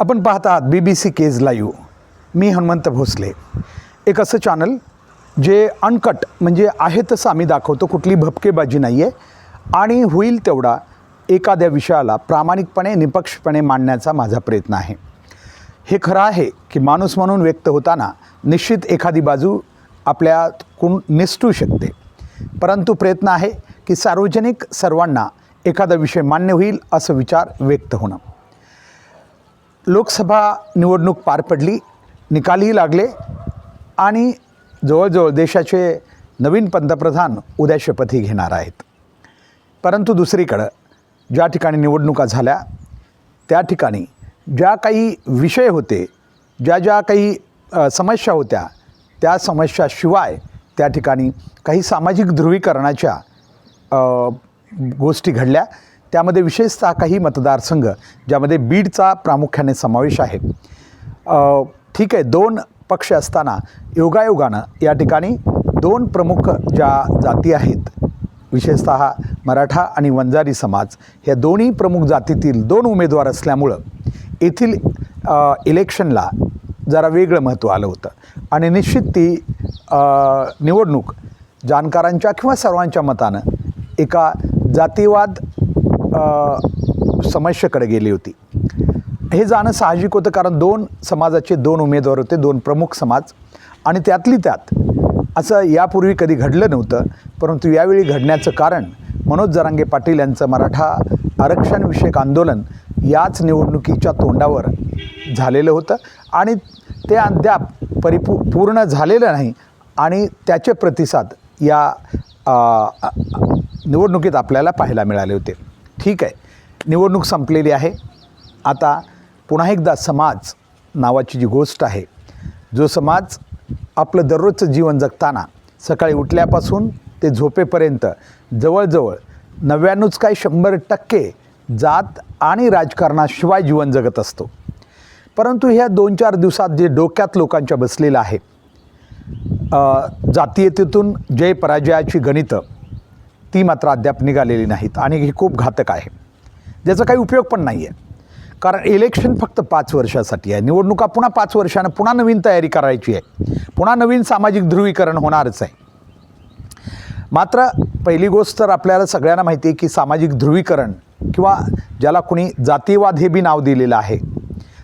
आपण पाहत आहात B B C Kej live मी हनुमंत भोसले. एक असं चॅनल जे अनकट म्हणजे आहे तसं आम्ही दाखवतो कुठली भपकेबाजी नाही आहे आणि होईल तेवढा एखाद्या विषयाला प्रामाणिकपणे निपक्षपणे मांडण्याचा माझा प्रयत्न आहे. हे खरं आहे की माणूस म्हणून व्यक्त होताना निश्चित एखादी बाजू आपल्याकडून निसटू शकते. परंतु प्रयत्न आहे की सार्वजनिक सर्वांना एखादा विषय मान्य होईल असं विचार व्यक्त होणं. लोकसभा निवडणूक पार पडली निकालही लागले आणि जवळजवळ देशाचे नवीन पंतप्रधान उद्या शपथही घेणार आहेत. परंतु दुसरीकडं ज्या ठिकाणी निवडणुका झाल्या त्या ठिकाणी ज्या काही विषय होते ज्या ज्या काही समस्या होत्या त्या समस्याशिवाय त्या ठिकाणी काही सामाजिक ध्रुवीकरणाच्या गोष्टी घडल्या. त्यामध्ये विशेषतः काही मतदारसंघ ज्यामध्ये बीडचा प्रामुख्याने समावेश आहे. ठीक आहे दोन पक्ष असताना योगायोगानं या ठिकाणी दोन प्रमुख ज्या जाती आहेत विशेषतः मराठा आणि वंजारी समाज ह्या दोन्ही प्रमुख जातीतील दोन उमेदवार असल्यामुळं येथील इलेक्शनला जरा वेगळं महत्त्व आलं होतं. आणि निश्चित ती निवडणूक जाणकारांच्या किंवा सर्वांच्या मतानं एका जातीवाद समस्येकडे गेली होती. हे जाणं साहजिक होतं कारण दोन समाजाचे दोन उमेदवार होते दोन प्रमुख समाज. आणि त्यातली त्यात असं यापूर्वी कधी घडलं नव्हतं परंतु यावेळी घडण्याचं कारण मनोज जरांगे पाटील यांचं मराठा आरक्षणविषयक आंदोलन याच निवडणुकीच्या तोंडावर झालेलं होतं. आणि ते अद्याप परिपू पूर्ण झालेलं नाही आणि त्याचे प्रतिसाद या निवडणुकीत आपल्याला पाहायला मिळाले होते. ठीक आहे. निवडणूक संपलेली आहे. आता पुन्हा एकदा समाज नावाची जी गोष्ट आहे जो समाज आपलं दररोजचं जीवन जगताना सकाळी उठल्यापासून ते झोपेपर्यंत जवळजवळ नव्याण्णवच काय शंभर टक्के जात आणि राजकारणाशिवाय जीवन जगत असतो. परंतु ह्या दोन चार दिवसात जे डोक्यात लोकांच्या बसलेलं आहे जातीयतेतून जय पराजयाची गणितं ती मात्र अद्याप निघालेली नाहीत आणि हे खूप घातक आहे. ज्याचा काही उपयोग पण नाही आहे कारण इलेक्शन फक्त पाच वर्षासाठी आहे. निवडणुका पुन्हा पाच वर्षानं पुन्हा नवीन तयारी करायची आहे. पुन्हा नवीन सामाजिक ध्रुवीकरण होणारच आहे. मात्र पहिली गोष्ट तर आपल्याला सगळ्यांना माहिती आहे की सामाजिक ध्रुवीकरण किंवा ज्याला कुणी जातीवाद हे बी नाव दिलेलं आहे.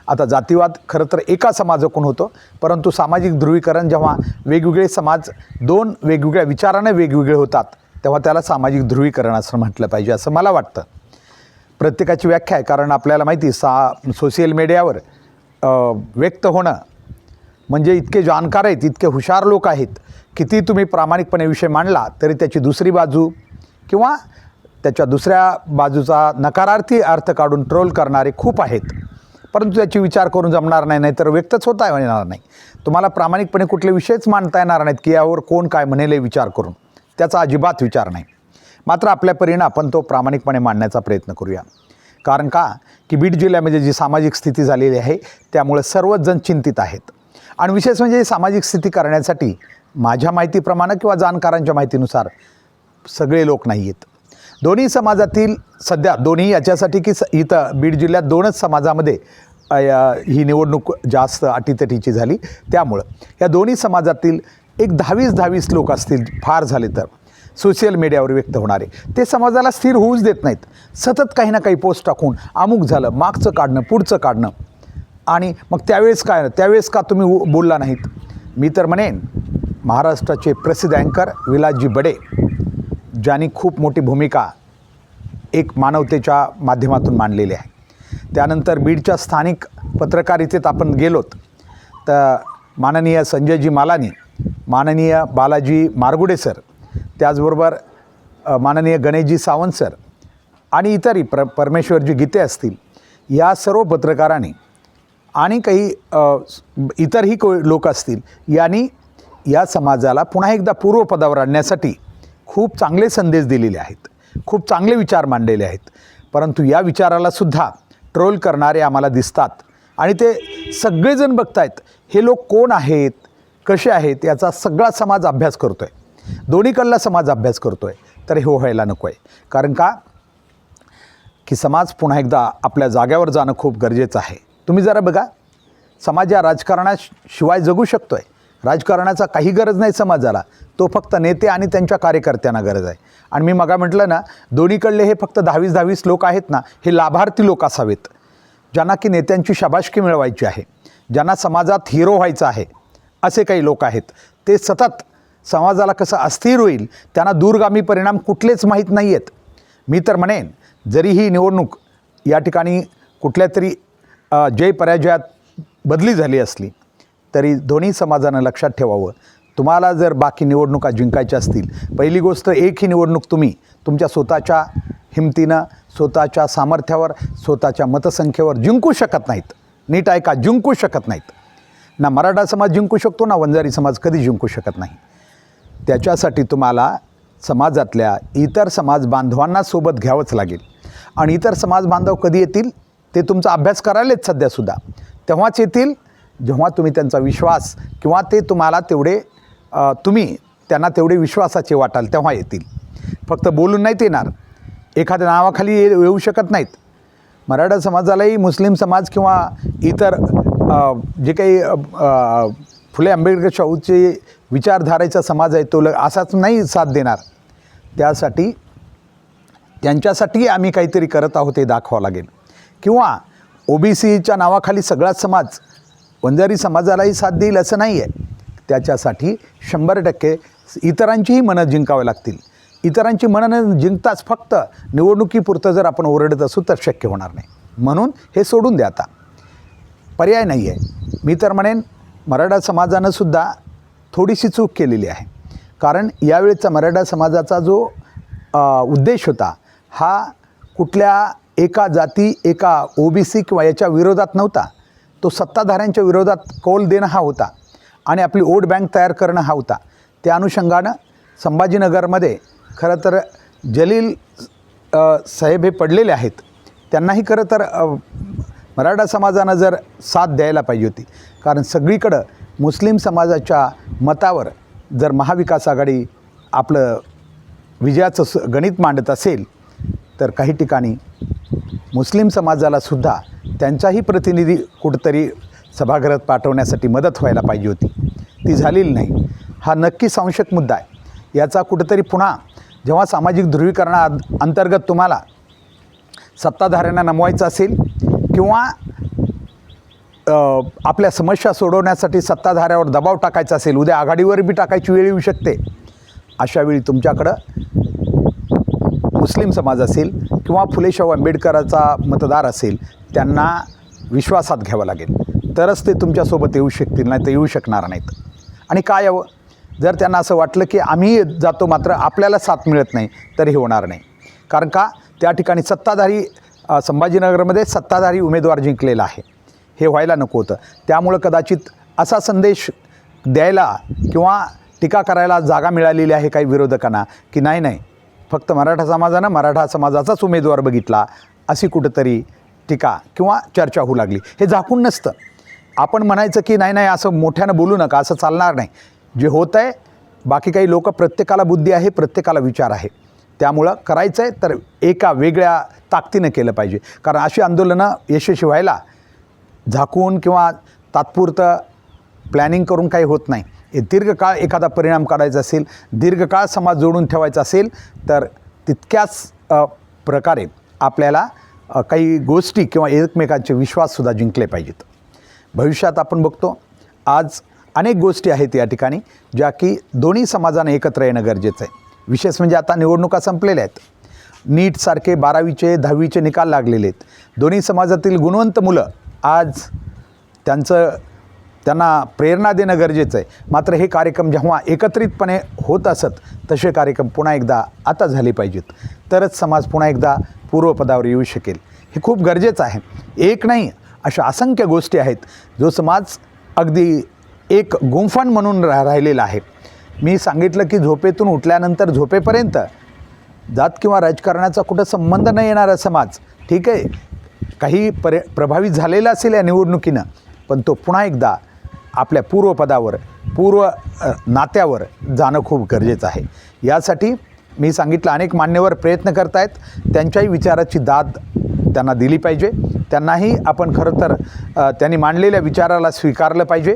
आता जातीवाद खरं तर एका समाजाकून होतो परंतु सामाजिक ध्रुवीकरण जेव्हा वेगवेगळे समाज दोन वेगवेगळ्या विचाराने वेगवेगळे होतात तेव्हा त्याला सामाजिक ध्रुवीकरण असं म्हटलं पाहिजे असं मला वाटतं. प्रत्येकाची व्याख्या आहे कारण आपल्याला माहिती आहे, सा सोशल मीडियावर व्यक्त होणं म्हणजे इतके जाणकार आहेत इतके हुशार लोक आहेत किती तुम्ही प्रामाणिकपणे विषय मांडला तरी त्याची दुसरी बाजू किंवा त्याच्या दुसऱ्या बाजूचा नकारार्थी अर्थ काढून ट्रोल करणारे खूप आहेत. परंतु त्याची विचार करून जमणार नाही नाही तर व्यक्तच होता येणार नाही. तुम्हाला प्रामाणिकपणे कुठले विषयच मांडता येणार नाहीत की यावर कोण काय म्हणेल विचार करून. त्याचा अजिबात विचार नाही. मात्र आपल्या परीनं आपण तो प्रामाणिकपणे मांडण्याचा प्रयत्न करूया. कारण का? की बीड जिल्ह्यामध्ये म्हणजे जी सामाजिक स्थिती झालेली आहे त्यामुळे सर्वच जण चिंतित आहेत. आणि विशेष म्हणजे सामाजिक स्थिती करण्यासाठी माझ्या माहितीप्रमाणे किंवा जाणकारांच्या माहितीनुसार सगळे लोक नाही आहेत दोन्ही समाजातील सध्या दोन्ही याच्यासाठी की स इथं बीड जिल्ह्यात दोनच समाजामध्ये ही निवडणूक जास्त अटीतटीची झाली. त्यामुळं या दोन्ही समाजातील एक दहावीस दहावीस लोक असतील फार झाले तर. सोशल मीडियावर व्यक्त होणारे. ते समाजाला स्थिर होऊच देत नाहीत. सतत काही ना काही पोस्ट टाकून अमुक झालं मागचं काढणं पुढचं काढणं. आणि मग त्यावेळेस काय त्यावेळेस का तुम्ही उ- बोलला नाहीत? मी तर म्हणेन महाराष्ट्राचे प्रसिद्ध अँकर विलासजी बडे ज्यांनी खूप मोठी भूमिका एक मानवतेच्या माध्यमातून मांडलेली आहे. त्यानंतर बीडच्या स्थानिक पत्रकारितेत आपण गेलोत तर माननीय संजयजी मालानी माननीय बालाजी मारगुडे सर त्याचबरोबर माननीय गणेशजी सावंत सर आणि इतरही प्र परमेश्वरजी गीते असतील या सर्व पत्रकारांनी आणि काही इतरही को लोक असतील यांनी या समाजाला पुन्हा एकदा पूर्वपदावर आणण्यासाठी खूप चांगले संदेश दिलेले आहेत खूप चांगले विचार मांडलेले आहेत. परंतु या विचारालासुद्धा ट्रोल करणारे आम्हाला दिसतात आणि ते सगळेजण बघतायत हे लोक कोण आहेत? कसे आहेत याचा सगळा समाज अभ्यास करतो आहे दोन्हीकडला समाज अभ्यास करतो आहे तर हे व्हायला नको आहे कारण का? की समाज पुन्हा एकदा आपल्या जाग्यावर जाणं खूप गरजेचं आहे. तुम्ही जरा बघा. समाज या राजकारणाशिवाय जगू शकतो आहे राजकारणाचा काही गरज नाही समाजाला. तो फक्त नेते आणि त्यांच्या कार्यकर्त्यांना गरज आहे. आणि मी मगा म्हटलं ना दोन्हीकडले हे फक्त दहावीस दहावीस लोक आहेत ना हे लाभार्थी लोक असावेत. ज्यांना की नेत्यांची शाबाशकी मिळवायची आहे. ज्यांना समाजात हिरो व्हायचं आहे. असे काही लोक आहेत. ते सतत समाजाला कसं अस्थिर होईल त्यांना दूरगामी परिणाम कुठलेच माहीत नाही आहेत मी तर म्हणेन जरी ही निवडणूक या ठिकाणी कुठल्या तरी जय पराजयात बदली झाली असली तरी दोन्ही समाजानं लक्षात ठेवावं. तुम्हाला जर बाकी निवडणुका जिंकायच्या असतील पहिली गोष्ट एक ही निवडणूक तुम्ही तुमच्या स्वतःच्या हिमतीनं स्वतःच्या सामर्थ्यावर स्वतःच्या मतसंख्येवर जिंकू शकत नाहीत. नीट ऐका जिंकू शकत नाहीत. ना मराठा समाज जिंकू शकतो ना वंजारी समाज कधी जिंकू शकत नाही. त्याच्यासाठी तुम्हाला समाजातल्या इतर समाज बांधवांना सोबत घ्यावंच लागेल. आणि इतर समाज बांधव कधी येतील ते तुमचा अभ्यास करायलेच सध्यासुद्धा तेव्हाच येतील जेव्हा तुम्ही त्यांचा विश्वास किंवा ते तुम्हाला तेवढे तुम्ही त्यांना तेवढे विश्वासाचे वाटाल तेव्हा येतील. फक्त बोलून नाहीत येणार. एखाद्या नावाखाली येऊ शकत नाहीत. मराठा समाजालाही मुस्लिम समाज किंवा इतर जे काही फुले आंबेडकर शाहूचे विचारधारेचा समाज आहे तो ल- असाच नाही साथ देणार. त्यासाठी त्यांच्यासाठी आम्ही काहीतरी करत आहोत हे दाखवावं लागेल. किंवा ओ बी सीच्या नावाखाली सगळाच समाज वंजारी समाजालाही साथ देईल असं नाही आहे. त्याच्यासाठी शंभर टक्के इतरांचीही मनं जिंकावी लागतील. इतरांची मनं न जिंकताच फक्त निवडणुकीपुरतं जर आपण ओरडत असू तर शक्य होणार नाही. म्हणून हे सोडून द्या आता. पर्याय नाही आहे मी तर म्हणेन मराठा समाजानं सुद्धा थोडीशी चूक केलेली आहे. कारण यावेळेचा मराठा समाजाचा जो उद्देश होता हा कुठल्या एका जाती एका ओ बी सी किंवा याच्या विरोधात नव्हता. तो सत्ताधाऱ्यांच्या विरोधात कौल देणं हा होता आणि आपली वोट बँक तयार करणं हा होता. त्या अनुषंगानं संभाजीनगरमध्ये खरं तर जलील साहेब हे पडलेले आहेत. त्यांनाही खरं तर मराठा समाजानं जर साथ द्यायला पाहिजे होती कारण सगळीकडं मुस्लिम समाजाच्या मतावर जर महाविकास आघाडी आपलं विजयाचं स गणित मांडत असेल तर काही ठिकाणी मुस्लिम समाजालासुद्धा त्यांचाही प्रतिनिधी कुठंतरी सभागृहात पाठवण्यासाठी मदत व्हायला पाहिजे होती. ती झालेली नाही. हा नक्की संशक मुद्दा आहे. याचा कुठंतरी पुन्हा जेव्हा सामाजिक ध्रुवीकरणा अंतर्गत तुम्हाला सत्ताधाऱ्यांना नमवायचं असेल किंवा आपल्या समस्या सोडवण्यासाठी सत्ताधाऱ्यावर दबाव टाकायचा असेल उद्या आघाडीवर बी टाकायची वेळ येऊ शकते. अशावेळी तुमच्याकडं मुस्लिम समाज असेल किंवा फुलेशाहू आंबेडकराचा मतदार असेल त्यांना विश्वासात घ्यावं लागेल. तरच ते तुमच्यासोबत येऊ शकतील नाही तर येऊ शकणार नाहीत. आणि काय यावं जर त्यांना असं वाटलं की आम्ही जातो मात्र आपल्याला साथ मिळत नाही तर हे होणार नाही. कारण का? त्या ठिकाणी सत्ताधारी संभाजीनगरमध्ये सत्ताधारी उमेदवार जिंकलेला आहे. हे व्हायला नको होतं. त्यामुळं कदाचित असा संदेश द्यायला किंवा टीका करायला जागा मिळालेली आहे काही विरोधकांना की नाही नाही फक्त मराठा समाजानं मराठा समाजाचाच उमेदवार बघितला अशी कुठंतरी टीका किंवा चर्चा होऊ लागली. हे झाकून नसतं. आपण म्हणायचं की नाही नाही असं मोठ्यानं बोलू नका असं चालणार नाही. जे होत आहे बाकी काही लोक प्रत्येकाला बुद्धी आहे प्रत्येकाला विचार आहे. त्यामुळं करायचं आहे तर एका वेगळ्या ताकदीनं केलं पाहिजे. कारण अशी आंदोलनं यशस्वी व्हायला झाकून किंवा तात्पुरतं प्लॅनिंग करून काही होत नाही. हे दीर्घकाळ एखादा परिणाम काढायचा असेल दीर्घकाळ समाज जोडून ठेवायचा असेल तर तितक्याच प्रकारे आपल्याला काही गोष्टी किंवा एकमेकांचे विश्वाससुद्धा जिंकले पाहिजेत. भविष्यात आपण बघतो आज अनेक गोष्टी आहेत या ठिकाणी ज्या की दोन्ही समाजाने एकत्र येणं गरजेचं आहे. विशेष म्हणजे आता निवडणुका संपलेल्या आहेत. नीटसारखे बारावीचे दहावीचे निकाल लागलेले आहेत. दोन्ही समाजातील गुणवंत मुलं आज त्यांचं त्यांना प्रेरणा देणं गरजेचं आहे. मात्र हे कार्यक्रम जेव्हा एकत्रितपणे होत असत तसे कार्यक्रम पुन्हा एकदा आता झाले पाहिजेत. तरच समाज पुन्हा एकदा पूर्वपदावर येऊ शकेल. हे खूप गरजेचं आहे. एक नाही अशा असंख्य गोष्टी आहेत जो समाज अगदी एक गुंफण म्हणून रा राहिलेला आहे. मी सांगितलं की झोपेतून उठल्यानंतर झोपेपर्यंत जात किंवा राजकारणाचा कुठं संबंध नाही येणारा समाज. ठीक आहे? काही पर प्रभावित झालेला असेल या निवडणुकीनं पण तो पुन्हा एकदा आपल्या पूर्वपदावर पूर्व नात्यावर जाणं खूप गरजेचं आहे. यासाठी मी सांगितलं अनेक मान्यवर प्रयत्न करत आहेत त्यांच्याही विचाराची दाद त्यांना दिली पाहिजे. त्यांनाही आपण खरं तर त्यांनी मांडलेल्या विचाराला स्वीकारलं पाहिजे.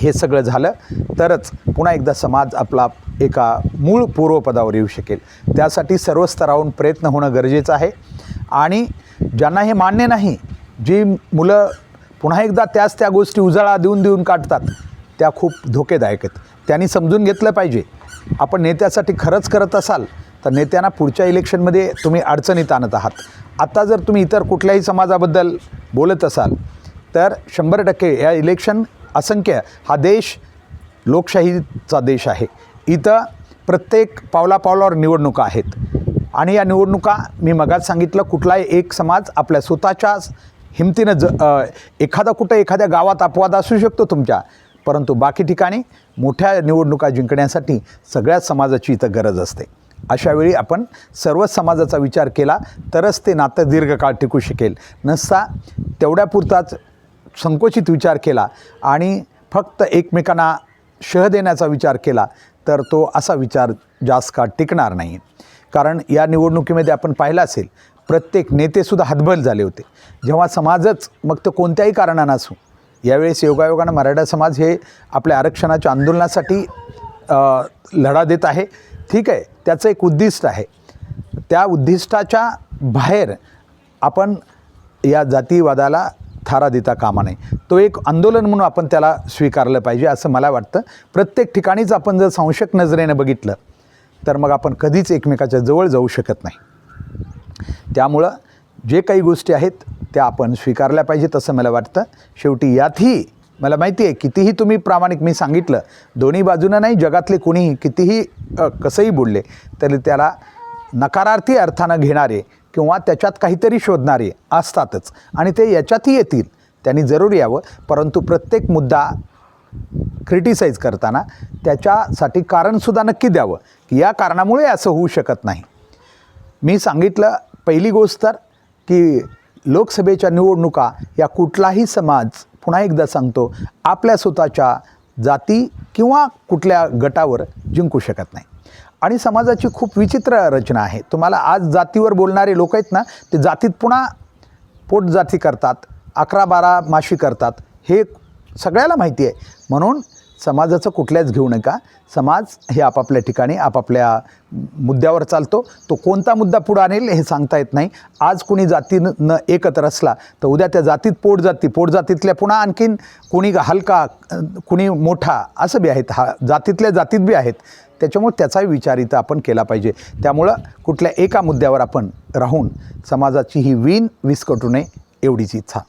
हे सगळं झालं तरच पुन्हा एकदा समाज आपला एका मूळ पूर्वपदावर येऊ शकेल. त्यासाठी सर्व स्तरावरून प्रयत्न होणं गरजेचं आहे. आणि ज्यांना हे मान्य नाही जी मुलं पुन्हा एकदा त्याच त्या गोष्टी उजाळा देऊन देऊन काढतात त्या खूप धोकेदायक आहेत. त्यांनी समजून घेतलं पाहिजे. आपण नेत्यासाठी खरंच करत असाल तर नेत्यांना पुढच्या इलेक्शनमध्ये तुम्ही अडचणीत आणत आहात. आत्ता जर तुम्ही इतर कुठल्याही समाजाबद्दल बोलत असाल तर शंभर टक्के या इलेक्शन असंख्य हा देश लोकशाहीचा देश आहे. इथं प्रत्येक पावलापावलावर निवडणुका आहेत. आणि या निवडणुका मी मगाच सांगितलं कुठलाही एक समाज आपल्या स्वतःच्या हिमतीनं ज एखादा कुठं एखाद्या गावात अपवाद असू शकतो तुमच्या. परंतु बाकी ठिकाणी मोठ्या निवडणुका जिंकण्यासाठी सगळ्याच समाजाची इथं गरज असते. अशावेळी आपण सर्वच समाजाचा विचार केला तरच ते नातं दीर्घकाळ टिकू शकेल. नसता तेवढ्यापुरताच संकोचित विचार केला आणि फक्त एकमेकांना शह देण्याचा विचार केला तर तो असा विचार जास्त काळ टिकणार नाही. कारण या निवडणुकीमध्ये आपण पाहिलं असेल प्रत्येक नेतेसुद्धा हतबल झाले होते. जेव्हा समाजच मग तो कोणत्याही कारणानं असो यावेळेस योगायोगानं मराठा समाज हे आपल्या आरक्षणाच्या आंदोलनासाठी लढा देत आहे. ठीक आहे त्याचं एक उद्दिष्ट आहे. त्या उद्दिष्टाच्या बाहेर आपण या जातीवादाला थारा देता कामा नये. तो एक आंदोलन म्हणून आपण त्याला स्वीकारलं पाहिजे असं मला वाटतं. प्रत्येक ठिकाणीच आपण जर संशक नजरेनं बघितलं तर मग आपण कधीच एकमेकाच्या जवळ जाऊ शकत नाही. त्यामुळं जे काही गोष्टी आहेत त्या आपण स्वीकारल्या पाहिजेत असं मला वाटतं. शेवटी यातही मला माहिती आहे कितीही तुम्ही प्रामाणिक मी सांगितलं दोन्ही बाजूनं नाही जगातले कोणीही कितीही कसंही बोलले तरी त्याला नकारार्थी अर्थानं घेणारे किंवा त्याच्यात काहीतरी शोधणारे असतातच. आणि ते याच्यातही येतील. त्यांनी जरूर यावं. परंतु प्रत्येक मुद्दा क्रिटिसाईज करताना त्याच्यासाठी कारणसुद्धा नक्की द्यावं. की या कारणामुळे असं होऊ शकत नाही. मी सांगितलं पहिली गोष्ट तर की लोकसभेच्या निवडणुका या कुठलाही समाज पुन्हा एकदा सांगतो आपल्या स्वतःच्या जाती किंवा कुठल्या गटावर जिंकू शकत नाही. आणि समाजाची खूप विचित्र रचना आहे. तुम्हाला आज जातीवर बोलणारे लोक आहेत ना ते जातीत पुन्हा पोटजाती करतात अकरा बारा माशी करतात हे सगळ्याला माहिती आहे. म्हणून समाजाचं कुठल्याच घेऊ नका. समाज हे आपापल्या ठिकाणी आपापल्या मुद्द्यावर चालतो. तो कोणता मुद्दा पुढं आणेल हे सांगता येत नाही. आज कुणी जातीनं न एकत्र असला तर उद्या त्या जातीत पोट जाती पोट जातीतल्या पुन्हा आणखीन कुणी हलका कुणी मोठा असं बी आहेत. हा जातीतल्या जातीत बी आहेत. त्याच्यामुळे त्याचाही विचार इथं आपण केला पाहिजे. त्यामुळं कुठल्या एका मुद्द्यावर आपण राहून समाजाची ही वीण विस्कटू नये एवढीच इच्छा.